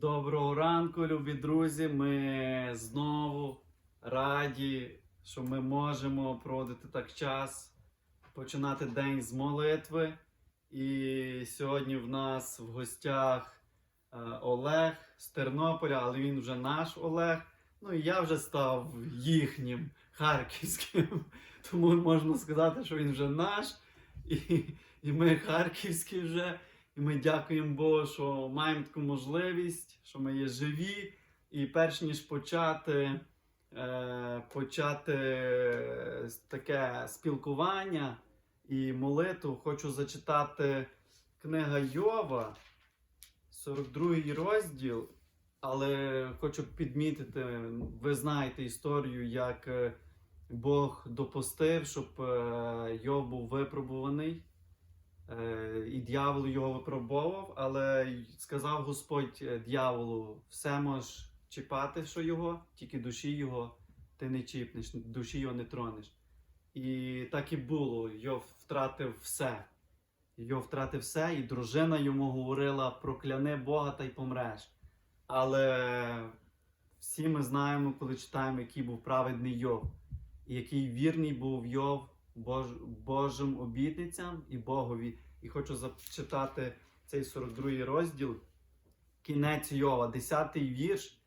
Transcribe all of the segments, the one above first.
Доброго ранку, любі друзі. Ми знову раді, що ми можемо проводити так час, починати день з молитви. І сьогодні в нас в гостях е, Олег з Тернополя, але він вже наш Олег. Ну і я вже став їхнім харківським. Тому можна сказати, що він вже наш, і, і ми харківські вже. І ми дякуємо Богу, що маємо таку можливість, що ми є живі. І перш ніж почати, е, почати таке спілкування і молитву, хочу зачитати книга Йова, 42 розділ. Але хочу підмітити, ви знаєте історію, як е, Бог допустив, щоб е, Йов був випробуваний. Е, І дьявол його випробовував, але сказав Господь е, дьяволу: все можеш чіпати, що його, тільки душі його ти не чіпнеш, душі його не тронеш. І так і було. Йов втратив все. Йов втратив все, і дружина йому говорила: прокляни Бога та й помреш. Але всі ми знаємо, коли читаємо, який був праведний Йов, і який вірний був Йов Бож, Божим обітницям і Богові. І хочу зачитати цей 42 розділ, кінець Йова, 10 вірш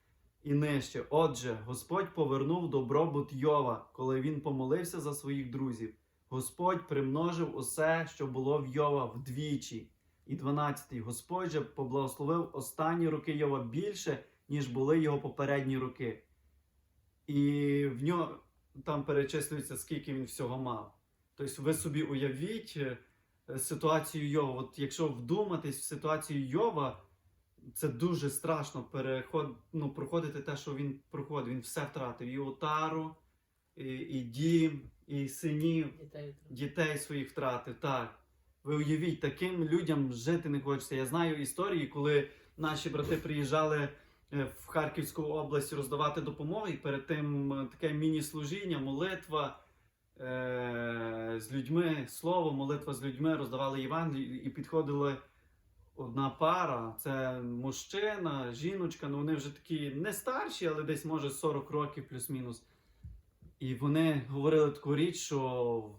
і нижче. Отже, Господь повернув добробут Йова, коли він помолився за своїх друзів. Господь примножив усе, що було в Йова вдвічі. І 12. Господь же поблагословив останні роки Йова більше, ніж були його попередні роки. І в нього там перечислюється, скільки він всього мав. Тобто, ви собі уявіть ситуацію Йова. От якщо вдуматись в ситуацію Йова, це дуже страшно переход, ну, проходити те, що він проходив. Він все втратив: і отару, і, і дім, і синів, Дітей дітей своїх втратив. Так. Ви уявіть, таким людям жити не хочеться. Я знаю історії, коли наші брати приїжджали е, в Харківську область роздавати допомогу, і перед тим е, таке міні-служіння, молитва е- з людьми, слово, молитва з людьми, роздавали Євангелію і підходили одна пара. Це мужчина, жіночка, ну вони вже такі не старші, але десь може 40 років плюс-мінус. І вони говорили таку річ, що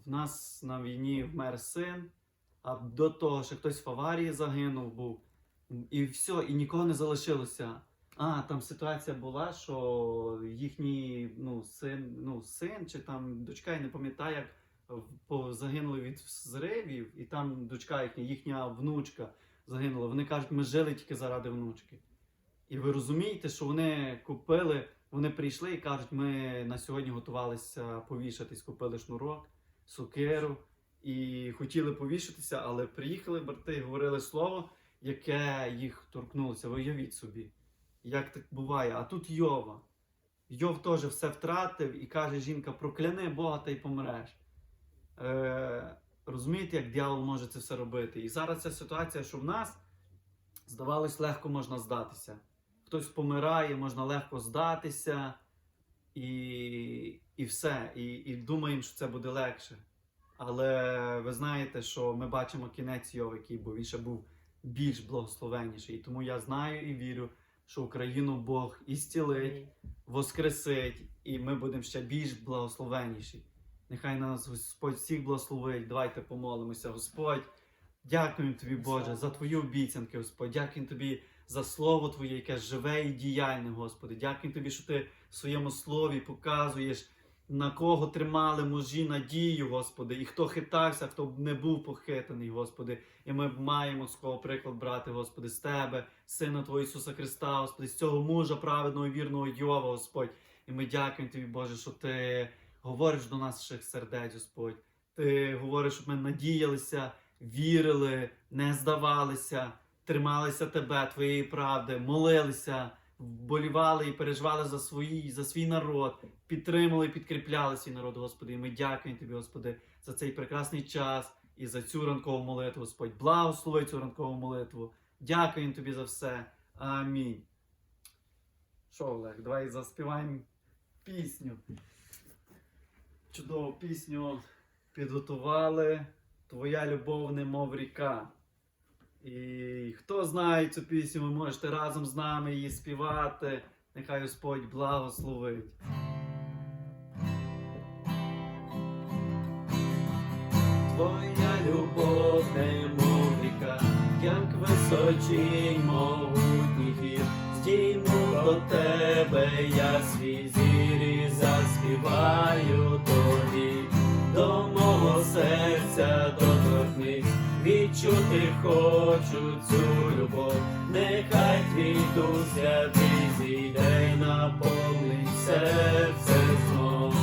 в нас на війні вмер син, а до того, що хтось в аварії загинув був. І все, і нікого не залишилося. А, там ситуація була, що їхній ну, син, ну, син чи там дочка, я не пам'ятаю, як загинули від зривів, і там дочка їхня, їхня внучка загинула. Вони кажуть, ми жили тільки заради внучки. І ви розумієте, що вони купили, вони прийшли і кажуть, ми на сьогодні готувалися повішатись, купили шнурок, сокиру і хотіли повішатися, але приїхали брати говорили слово, яке їх торкнулося. Ви уявіть собі, як так буває. А тут Йова. Йов теж все втратив і каже жінка: прокляни Бога та й помреш. Е, розумієте, як дьявол може це все робити? І зараз ця ситуація, що в нас здавалось, легко можна здатися. Хтось помирає, можна легко здатися, і, і все. І, і думаємо, що це буде легше. Але ви знаєте, що ми бачимо кінець Йова, який був. Він ще був більш благословенніший. І тому я знаю і вірю, що Україну Бог і зцілить, воскресить, і ми будемо ще більш благословенніші. Нехай нас Господь всіх благословить. Давайте помолимося, Господь. Дякуємо тобі, Боже, за твої обіцянки, Господь. Дякуємо тобі за слово Твоє, яке живе і діяльне, Господи. Дякуємо тобі, що ти в своєму слові показуєш, на кого тримали мужі надію, Господи, і хто хитався, хто не був похитаний, Господи. І ми маємо з кого приклад брати, Господи, з Тебе, Сина Твого Ісуса Христа, Господи, з цього мужа праведного і вірного Йова, Господь. І ми дякуємо Тобі, Боже, що Ти говориш до наших сердець, Господь. Ти говориш, щоб ми надіялися, вірили, не здавалися, трималися Тебе, Твоєї правди, молилися, вболівали і переживали за свої, за свій народ, підтримали і підкріпляли свій народ, Господи. І ми дякуємо Тобі, Господи, за цей прекрасний час і за цю ранкову молитву, Господь. Благослови цю ранкову молитву. Дякуємо Тобі за все. Амінь. Що, Олег, давай заспіваємо пісню. Чудову пісню підготували. Твоя любов, немов ріка. І хто знає цю пісню, ви можете разом з нами її співати. Нехай Господь благословить. Твоя любов немов ріка, як височінь могутній гір, здійму до тебе я свій зір і заспіваю тобі, до мого серця доторкнись, відчути хочу цю любов, нехай твій дух святий зійде й наповнить серце знов.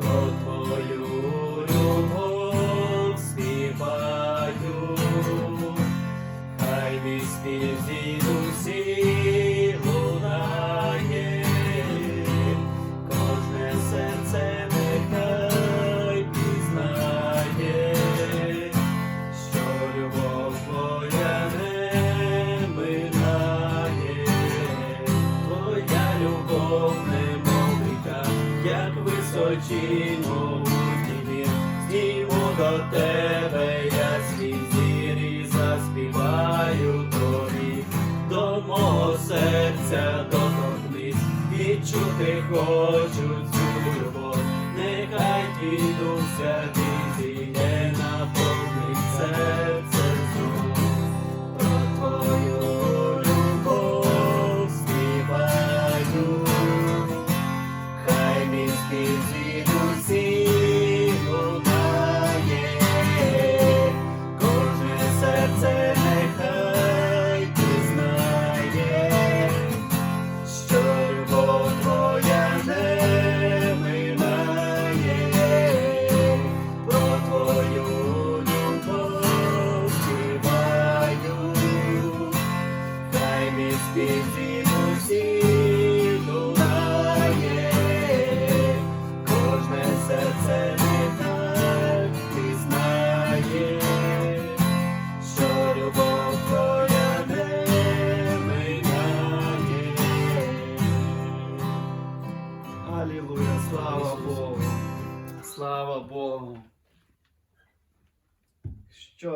Про твою любов співаю, хай мій звідусі Jesus.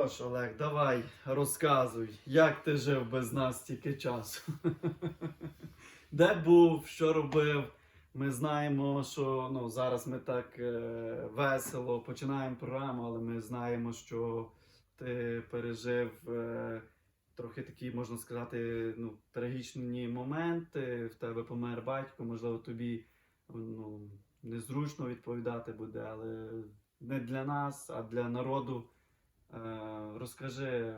Ж, Олег, давай розказуй, як ти жив без нас стільки часу? Де був, що робив? Ми знаємо, що ну, зараз ми так е, весело починаємо програму, але ми знаємо, що ти пережив е, трохи такі, можна сказати, ну, трагічні моменти. В тебе помер батько, можливо, тобі ну, незручно відповідати буде, але не для нас, а для народу. Е, розкажи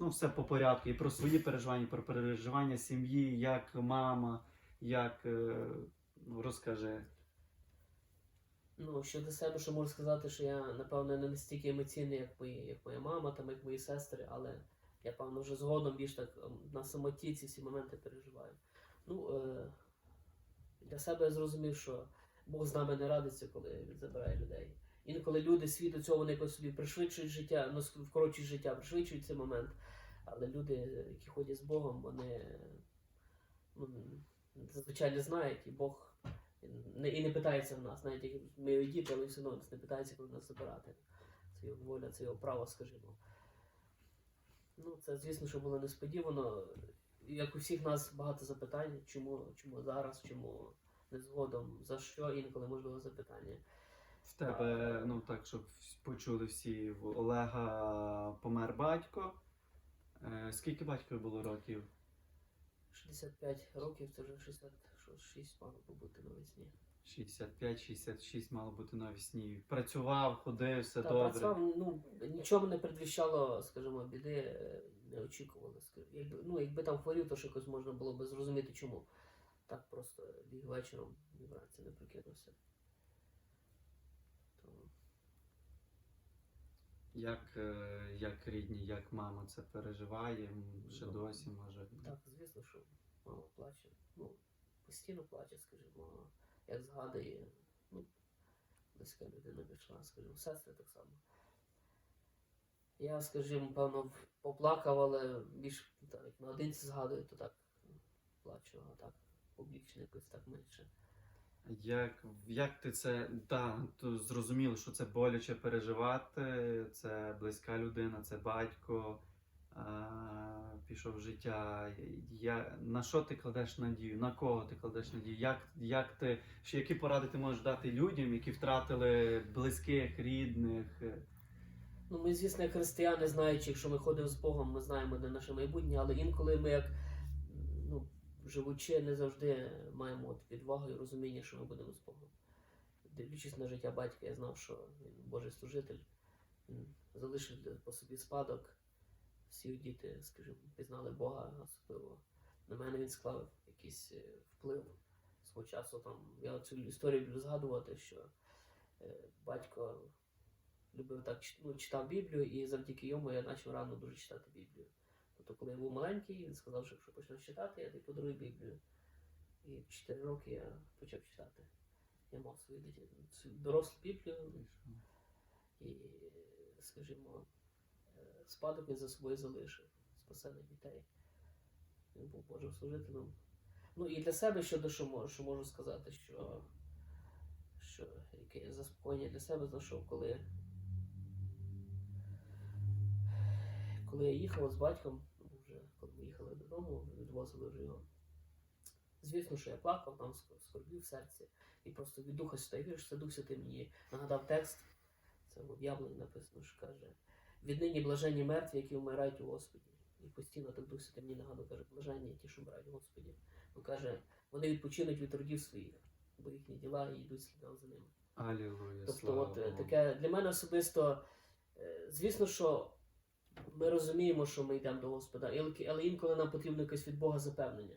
ну, все по порядку і про свої переживання, про переживання сім'ї, як мама, як е, ну, розкажи. Ну, щодо себе, що можу сказати, що я, напевно, не настільки емоційний, як мої, як моя мама, там, як мої сестри, але я, певно, вже згодом більш так ем, на самоті ці всі моменти переживаю. Ну, е, для себе я зрозумів, що Бог з нами не радиться, коли він забирає людей. Інколи люди світ до цього вони собі пришвидшують життя, ну, вкорочують життя, пришвидшують цей момент. Але люди, які ходять з Богом, вони ну, зазвичай не знають, і Бог не, і не питається в нас, навіть як ми його діти, але все одно не питається, коли нас забирати. Це його воля, це його право, скажімо. Ну, це, звісно, що було несподівано. Як у всіх нас багато запитань, чому, чому зараз, чому не згодом, за що інколи можливо запитання. В тебе, ну так, щоб почули всі, в Олега помер батько. Е, скільки батькові було років? 65 років, це вже 66 мало би бути навесні. 65-66 мало бути навесні. Працював, ходив, все Та, добре. працював, ну, нічого не предвіщало, скажімо, біди, е, не очікували. Якби, ну, якби там хворів, то ще якось можна було би зрозуміти чому. Так просто ліг вечором і вранці не прикинувся. То, Як, е, як рідні, як мама це переживає, ще Ну, досі може. так, звісно, що мама плаче. Ну, постійно плаче, скажімо, як згадує, ну, близька людина пішла, скажімо, сестри так само. Я, скажімо, певно, поплакав, але більш так, наодинці згадую, то так плачу, а так публічно якось так менше. Як, як ти це да, то зрозуміло, що це боляче переживати, це близька людина, це батько. а, пішов в життя. Я, на що ти кладеш надію? На кого ти кладеш надію? Як, як ти, які поради ти можеш дати людям, які втратили близьких, рідних? Ну, ми, звісно, християни, знаючи, якщо ми ходимо з Богом, ми знаємо, де наше майбутнє, але інколи ми, як живучи, не завжди маємо от відвагу і розуміння, що ми будемо з Богом. Дивлячись на життя батька, я знав, що він Божий служитель, він залишив по собі спадок. Всі діти, скажімо, пізнали Бога, особливо на мене він склав якийсь е, вплив свого часу. Там я цю історію люблю згадувати, що е, батько любив так ну, читав Біблію, і завдяки йому я почав рано дуже читати Біблію. Тобто, коли я був маленький, він сказав, що якщо почнеш читати, я тобі подарую Біблію. І в 4 роки я почав читати. Я мав свою свою дорослу Біблію, і, скажімо, е, спадок він за собою залишив спасених дітей. Він був Божим служителем. Ну і для себе щодо що можу, що можу сказати, що, що яке заспокоєння для себе знайшов, коли, коли я їхав з батьком, ну, їхали додому, відвозили вже його. Звісно, що я плакав, там ск- скорбів в серці. І просто від Духа Святого, що це Дух Святий мені нагадав текст. Це в об'явленні написано, що каже: віднині блаженні мертві, які вмирають у Господі. І постійно так Дух Святий мені нагадує, каже, блаженні ті, що вмирають у Господі. Бо каже, вони відпочинуть від трудів своїх, бо їхні діла і йдуть слідом за ними. Алілуя, Тобто, слава от е, таке для мене особисто, е, звісно, що ми розуміємо, що ми йдемо до Господа, але, інколи нам потрібно якесь від Бога запевнення,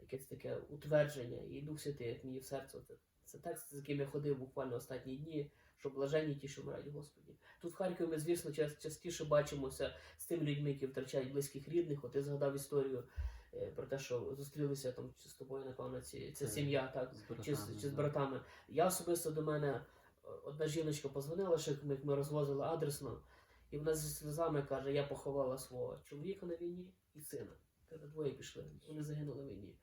якесь таке утвердження, і Дух Святий, як мені в серце. Це, це текст, з яким я ходив буквально останні дні, що блаженні ті, що вмирають Господі. Тут в Харкові ми, звісно, час- частіше бачимося з тими людьми, які втрачають близьких рідних. От ти згадав історію е, про те, що зустрілися там чи з тобою, напевно, ці, ця сім'я, так, З чи, з- братами, чи з да. братами. Я особисто до мене е, одна жіночка позвонила, ми, як ми розвозили адресно, і вона зі сльозами каже: я поховала свого чоловіка на війні і сина. Каже, двоє пішли, вони загинули на війні.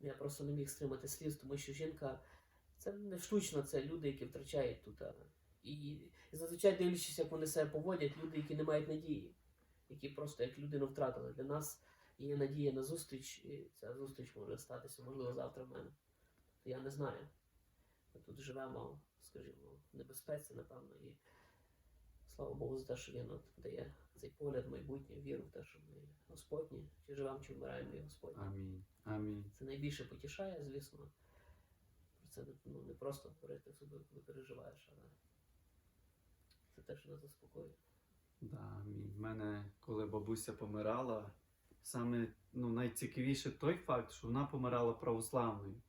Я просто не міг стримати сліз, тому що жінка це не штучно, це люди, які втрачають тут. І, і зазвичай дивлячись, як вони себе поводять, люди, які не мають надії, які просто як людину втратили. Для нас є надія на зустріч, і ця зустріч може статися, можливо, завтра в мене. Я не знаю. Ми тут живемо, скажімо, в небезпеці, напевно, і слава Богу за те, що він дає цей погляд, в майбутнє, віру в те, що ми Господні, чи живемо, чи вмираємо, і Господні. Амінь. Амінь. Це найбільше потішає, звісно. Про це ну, не просто говорити особливо, коли переживаєш, але це те, що нас заспокоює. Да, амінь. В мене, коли бабуся помирала, саме ну, найцікавіше той факт, що вона помирала православною.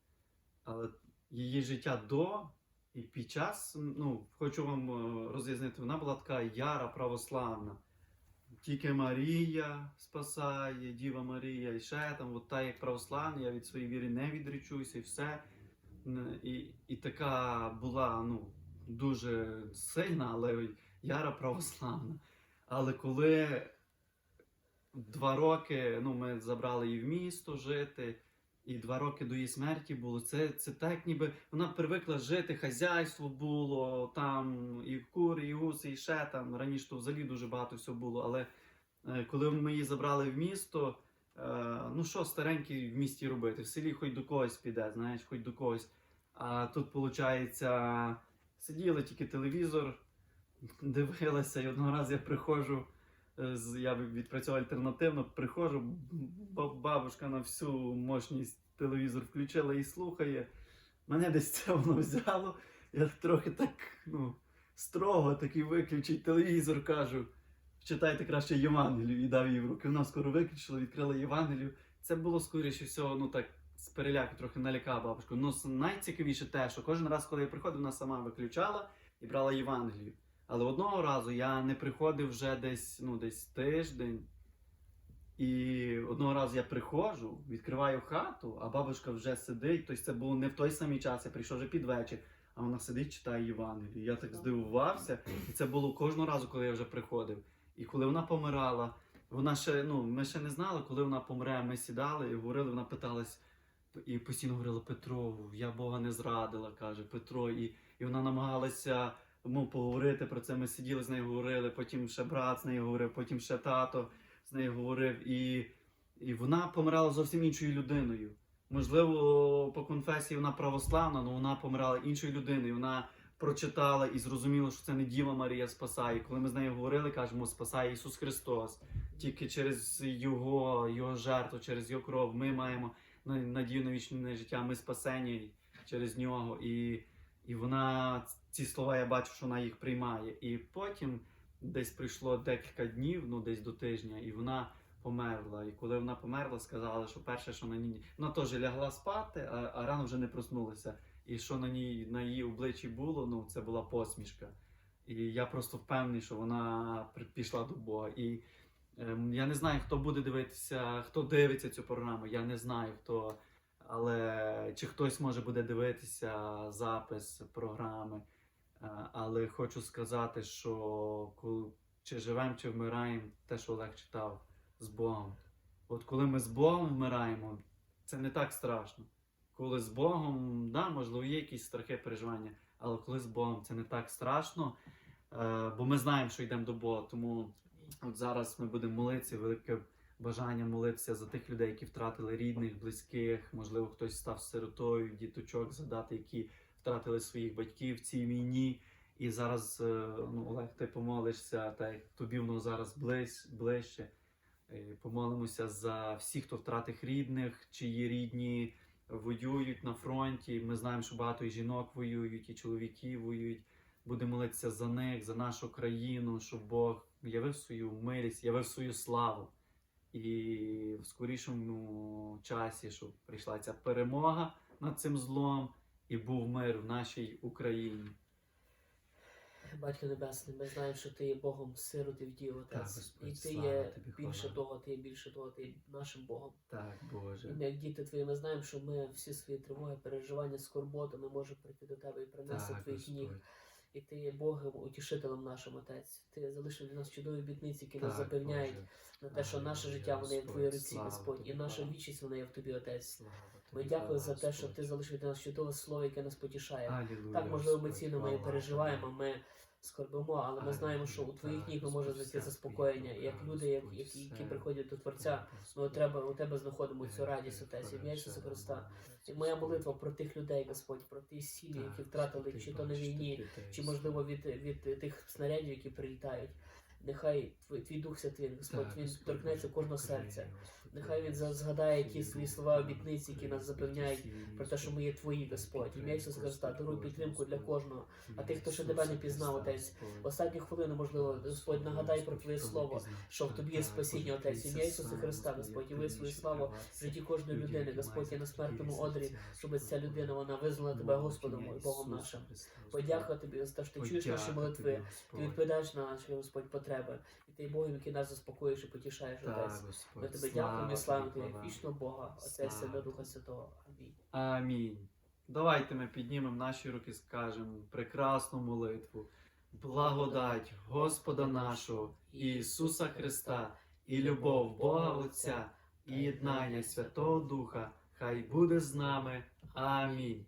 Але її життя до і під час, ну, хочу вам е, роз'яснити, вона була така яра православна. Тільки Марія спасає, Діва Марія, і ще там, от та як православна, я від своєї віри не відречуся і все. І, і така була ну, дуже сильна, але яра православна. Але коли два роки ну, ми забрали її в місто жити, і два роки до її смерті було, це, це так, ніби вона привикла жити, хазяйство було, там і кури, і гуси, і ще там. Раніше то взагалі дуже багато всього було. Але е, коли ми її забрали в місто, е, ну що старенький в місті робити? В селі хоч до когось піде, знаєш, хоч до когось. А тут, виходить, сиділи тільки телевізор, дивилася, і одного разу я приходжу, я відпрацював альтернативно, приходжу, бабушка на всю мощність телевізор включила і слухає. Мене десь це воно взяло. Я трохи так, ну, строго такий виключить телевізор, кажу. Читайте краще Євангелію і дав їй в руки. Вона скоро виключила, відкрила Євангелію. Це було скоріше всього, ну так, з переляку трохи налякав бабушку. Ну, найцікавіше те, що кожен раз, коли я приходив, вона сама виключала і брала Євангелію. Але одного разу я не приходив вже десь, ну, десь тиждень. І одного разу я приходжу, відкриваю хату, а бабушка вже сидить. Тобто це було не в той самий час, я прийшов вже під вечір, а вона сидить, читає Євангелію. Я так здивувався. І це було кожного разу, коли я вже приходив. І коли вона помирала, вона ще, ну, ми ще не знали, коли вона помре. Ми сідали і говорили, вона питалась, і постійно говорила Петро, я Бога не зрадила, каже Петро. І, і вона намагалася ну, поговорити про це. Ми сиділи з нею, говорили, потім ще брат з нею говорив, потім ще тато з нею говорив, і, і вона помирала зовсім іншою людиною. Можливо, по конфесії вона православна, але вона помирала іншою людиною. Вона прочитала і зрозуміла, що це не Діва Марія спасає. Коли ми з нею говорили, кажемо, спасає Ісус Христос. Тільки через Його, Його жертву, через Його кров ми маємо надію на вічне життя. Ми спасені через нього. І, і вона ці слова я бачу, що вона їх приймає. І потім десь пройшло декілька днів, ну десь до тижня, і вона померла. І коли вона померла, сказали, що перше, що на ній вона теж лягла спати, а, а рано вже не проснулася. І що на ній на її обличчі було, ну це була посмішка. І я просто впевнений, що вона пішла до Бога. І ем, я не знаю, хто буде дивитися, хто дивиться цю програму. Я не знаю хто. Але чи хтось може буде дивитися запис програми. Е, Але хочу сказати, що коли чи живемо, чи вмираємо, те, що Олег читав з Богом. От коли ми з Богом вмираємо, це не так страшно. Коли з Богом, да, можливо, є якісь страхи, переживання, але коли з Богом це не так страшно, е, бо ми знаємо, що йдемо до Бога. Тому от зараз ми будемо молитися, велике бажання молитися за тих людей, які втратили рідних, близьких, можливо, хтось став сиротою, діточок згадати, які втратили своїх батьків в цій війні. І зараз, е, ну, Олег, ти помолишся, та як тобі воно зараз ближче. Е, Помолимося за всіх, хто втратив рідних, чиї рідні воюють на фронті. Ми знаємо, що багато і жінок воюють, і чоловіки воюють. Будемо молитися за них, за нашу країну, щоб Бог явив свою милість, явив свою славу. І в скорішому часі, щоб прийшла ця перемога над цим злом і був мир в нашій Україні. Батько Небесний, ми знаємо, що ти є Богом сироти вдів, отець. Господь, і ти є тобі, більше хвала. того, ти є більше того, ти є нашим Богом. Так, Боже. І ми, як діти твої, ми знаємо, що ми всі свої тривоги, переживання, скорботи, ми можемо прийти до тебе і принести Так, твоїх ніг. І ти є Богом, утішителем нашим, отець. Ти залишив для нас чудові обітниці, які нас запевняють Боже. на те, що наше життя воно є в твоїй руці, Господь, і наша вічність вона є в тобі, отець. Слава Ми дякую за те, що ти залишив для нас чудове слово, яке нас потішає. Так, можливо, ми Господь, ми переживаємо, ми скорбимо, але ми знаємо, що у твоїх ніг ми можемо знайти заспокоєння. І Як люди, як- які, які приходять до Творця, ми у тебе, у тебе знаходимо цю радість, отець, ім'я Ісуса перша Христа. І моя молитва про тих людей, Господь, про ті сім'ї, які втратили чи то на війні, чи можливо від, від тих снарядів, які прилітають. Нехай твій, дух святий, Господь, він торкнеться кожного серця. Нехай він згадає ті свої слова обітниці, які нас запевняють про те, що ми є Твої, Господь. Ім'я Ісуса Христа, даруй підтримку для кожного. А тих, хто ще тебе не пізнав, Отець, В останні хвилини, можливо, Господь, нагадай про Твоє Слово, що в Тобі є спасіння, Отець. Ім'я Ісуса Христа, Господь, і ви свою славу в житті кожної людини, Господь, і на смертному одрі, щоб ця людина вона визнала Тебе Господом і Богом нашим. Подякую тобі за те, що ти чуєш наші молитви, ти відповідаєш на наші Господь потреби. І ти є Богом, який нас заспокоїш і потішаєш, Отець. Ми тебе дякуємо і славимо Тебе, як вічного Бога, Отця Сина Духа Святого. Амінь. Амінь. Давайте ми піднімемо наші руки, скажемо прекрасну молитву. Благодать Господа нашого Ісуса Христа і любов Бога Отця і єднання Святого Духа. Хай буде з нами. Амінь.